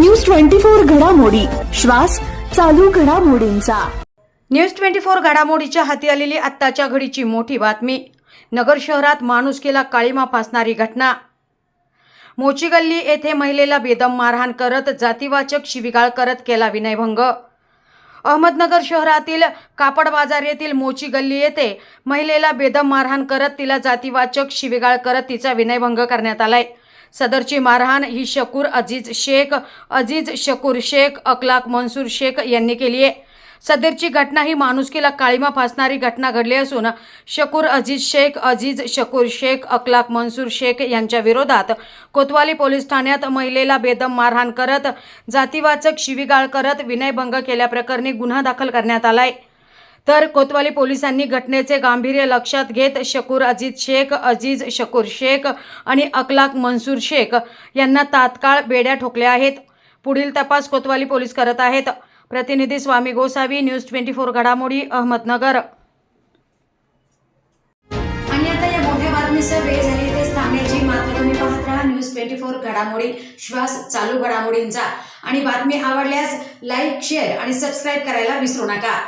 News twenty four घडामोडी. श्वास चालू घडामोडींचा. न्यूज ट्वेंटी फोर घडामोडीच्या हाती आलेली आत्ताच्या घडीची मोठी बातमी. नगर शहरात माणुसकीला काळीमा फासणारी घटना. मोची गल्ली येथे महिलेला बेदम मारहाण करत जातीवाचक शिविगाळ करत केला विनयभंग. अहमदनगर शहरातील कापड बाजार येथील मोची गल्ली येथे महिलेला बेदम मारहाण करत तिला जातीवाचक शिविगाळ करत तिचा विनयभंग करण्यात आलाय. सदरची मारहाण ही शकूर अजीज शेख अजीज शकूर शेख अकलाक मनसूर शेख यांनी केली आहे. सदरची घटना ही माणुसकीला काळीमा फासणारी घटना घडली असून शकूर अजीज शेख अजीज शकूर शेख अकलाक मनसूर शेख यांच्या विरोधात कोतवाली पोलीस ठाण्यात महिलेला बेदम मारहाण करत जातीवाचक शिवीगाळ करत विनयभंग केल्याप्रकरणी गुन्हा दाखल करण्यात आलाय. तर कोतवाली पोलिसांनी घटनेचे गांभीर्य लक्षात घेत शकूर अजित शेख अजीज शकूर शेख आणि अकलाक मनसूर शेख यांना तात्काळ बेड्या ठोकल्या आहेत. पुढील तपास कोतवाली पोलीस करत आहेत. प्रतिनिधी Swami Gosavi news twenty four घडामोडी अहमदनगर. आणि आता या मोठ्या बातमीसह वेळ झाली ते थांबण्याची मात्र तुम्ही पाहत राहा न्यूज ट्वेंटी फोर घडामोडी श्वास चालू घडामोडींचा. आणि बातमी आवडल्यास लाईक शेअर आणि सबस्क्राईब करायला विसरू नका.